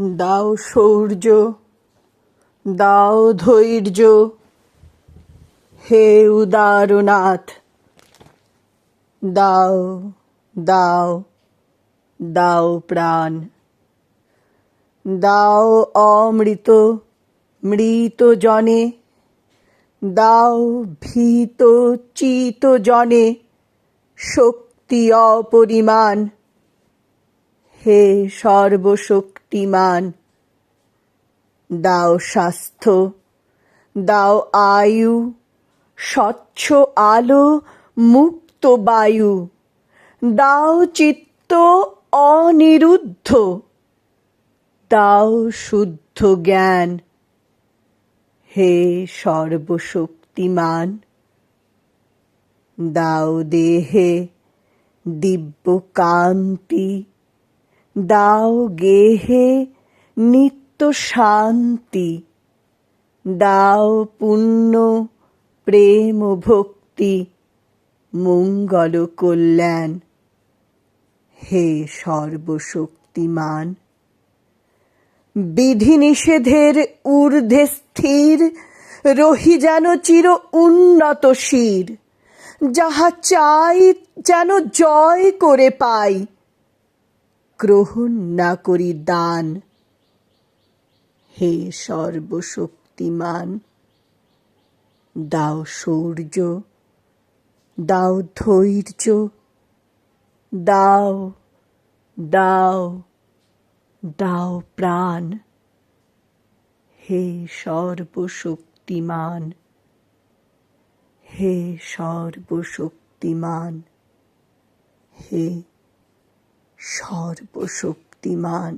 দাও শৌর্য দাও ধৈর্য। হে উদারনাথ, দাও দাও দাও প্রাণ। দাও অমৃত, মৃত জনে। দাও ভীত, চিত জনে। শক্তি অপরিমাণ। হে সর্বশক্তিমান, দাও স্বাস্থ্য, দাও আয়ু, স্বচ্ছ আলো, মুক্ত বায়ু, দাও চিত্ত অনিরুদ্ধ, দাও শুদ্ধ জ্ঞান, হে সর্বশক্তিমান, দাও দেহে দিব্য কান্তি দাও গেহে নিত্য শান্তি দাও পুণ্য, প্রেম, ভক্তি, মঙ্গল কল্যাণ। হে সর্বশক্তিমান। বিধি নিষেধের ঊর্ধ্বে স্থির, রহি যেন চির উন্নত শির। যাহা চাই যেন জয় করে পাই। গ্রহণ না করি দান। হে সর্বশক্তিমান, দাও শৌর্য দাও ধৈর্য, দাও দাও দাও প্রাণ। হে সর্বশক্তিমান হে সর্বশক্তিমান, হে সর্বশক্তিমান।